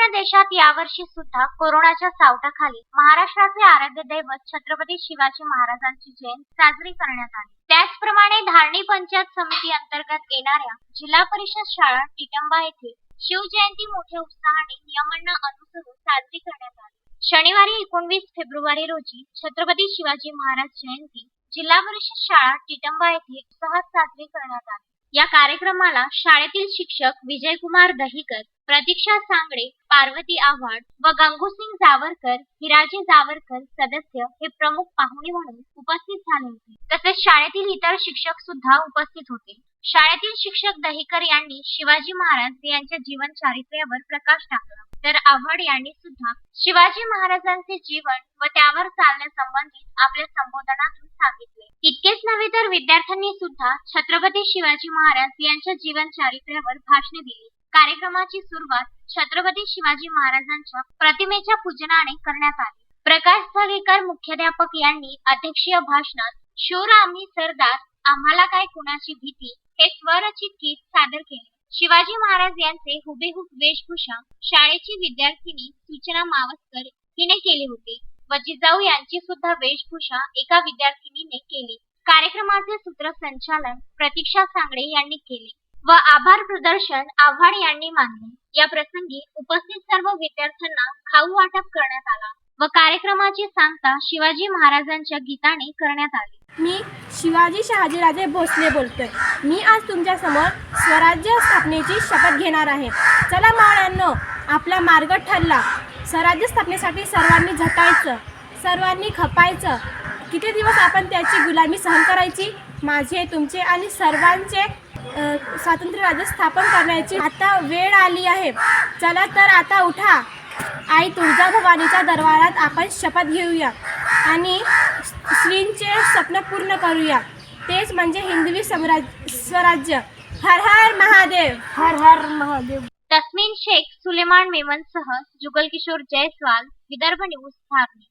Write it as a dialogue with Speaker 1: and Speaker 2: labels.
Speaker 1: संपूर्ण देशात यावर्षी सुद्धा कोरोनाच्या सावटाखाली महाराष्ट्राचे आराध्य दैवत छत्रपती शिवाजी महाराजांची जयंती साजरी करण्यात आली. त्याचप्रमाणे धारणी पंचायत समिती अंतर्गत येणाऱ्या जिल्हा परिषद शाळा टिटंबा येथे शिवजयंती मोठ्या उत्साहाने नियमांना अनुसरून साजरी करण्यात आली. शनिवारी एकोणवीस फेब्रुवारी रोजी छत्रपती शिवाजी महाराज जयंती जिल्हा परिषद शाळा टिटंबा येथे उत्साहात साजरी करण्यात आली. या कार्यक्रमाला शाळेतील शिक्षक विजयकुमार दहिकर प्रतीक्षा सांगडे पार्वती आव्हाड व गंगूसिंग जावरकर हिराजी जावरकर सदस्य हे प्रमुख पाहुणे म्हणून उपस्थित झाले होते. तसेच शाळेतील इतर शिक्षक सुद्धा उपस्थित होते. शाळेतील शिक्षक दहीकर यांनी शिवाजी महाराज यांच्या जीवन चारित्र्यावर प्रकाश टाकला. तर आव्हाड यांनी सुद्धा शिवाजी महाराजांचे जीवन व त्यावर चालण्यासंबंधित आपल्या संबोधनातून सांगितले. इतकेच नव्हे तर विद्यार्थ्यांनी सुद्धा छत्रपती शिवाजी महाराज यांच्या जीवन चारित्र्यावर भाषणे दिली. कार्यक्रमाची सुरुवात छत्रपती शिवाजी महाराजांच्या प्रतिमेच्या पूजनाने करण्यात आली. प्रकाश जागेकर मुख्याध्यापक यांनी अध्यक्षीय भाषणात शूर आम्ही सरदार आम्हाला काय कुणाची भीती? हे स्वरचित गीत सादर केले. शिवाजी महाराज यांचे हुबेहूब वेशभूषा शाळेची विद्यार्थिनी सूचना मावसकर हिने केली होती व जिजाऊ यांची सुद्धा वेशभूषा एका विद्यार्थिनीने केली. कार्यक्रमाचे सूत्रसंचालन प्रतीक्षा सांगडे यांनी केले. व आभार प्रदर्शन आव्हाड यांनी मानले. या प्रसंगी उपस्थित सर्व विद्यार्थ्यांना खाऊ वाटप करण्यात आला व कार्यक्रमाची सांगता शिवाजी महाराजांच्या गीताने करण्यात आली.
Speaker 2: मी शिवाजी शहाजीराजे भोसले बोलतोय. मी आज तुमच्यासमोर स्वराज्य स्थापनेची शपथ घेणार आहे. चला मावळ्यांनो आपला मार्ग ठरला. स्वराज्य स्थापनेसाठी सर्वांनी झटायचं सर्वांनी खपायचं किती दिवस आपण त्याची गुलामी सहन करायची? माझे तुमचे आणि सर्वांचे स्वातंत्र्य राज्य स्थापन करण्याची आता वेळ आली आहे. चला तर आता उठा. आई तुळजाभवानीच्या दरबारात आपण शपथ घेऊया आणि श्रींचे स्वप्न पूर्ण करूया. तेच म्हणजे हिंदवी सम्राज स्वराज्य. हर हर महादेव. हर हर महादेव.
Speaker 1: तस्मीन शेख सुलेमान मेमनसह जुगल किशोर जयस्वाल विदर्भ न्यूज धारणी